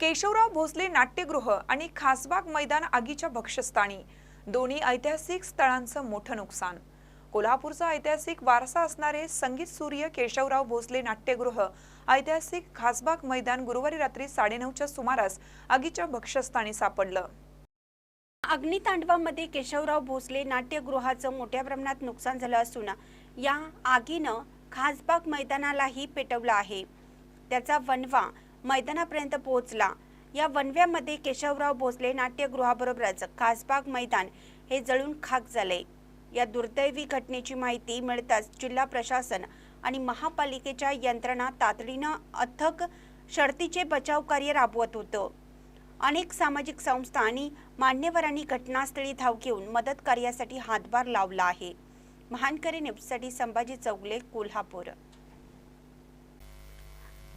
केशवराव भोसले नाट्यगृह आणि खासबाग मैदान आगीच्या भक्षस्थानी दोन्ही ऐतिहासिक स्थळांचं मोठं नुकसान. कोल्हापूरचा ऐतिहासिक वारसा असणारे संगीत सूर्य केशवराव भोसले नाट्यगृह ऐतिहासिक खासबाग मैदान गुरुवारी रात्री साडेनऊच्या सुमारास आगीच्या भक्षस्थानी सापडलं. अग्नितांडवामध्ये केशवराव भोसले नाट्यगृहाचं मोठ्या प्रमाणात नुकसान झालं असून या आगीनं खासबाग मैदानालाही पेटवलं आहे. त्याचा वणवा मैदानापर्यंत पोहोचला. या वनव्यामध्ये केशवराव भोसले नाट्यगृहाबरोबरच खासबाग मैदान हे जळून खाक झाले. या दुर्दैवी घटनेची माहिती मिळताच जिल्हा प्रशासन आणि महापालिकेच्या यंत्रणा तातडीनं अथक शर्तीचे बचाव कार्य राबवत होतं. अनेक सामाजिक संस्था आणि मान्यवरांनी घटनास्थळी धाव घेऊन मदत कार्यासाठी हातभार लावला आहे. महानकरी न्यूजसाठी संभाजी चौगले कोल्हापूर.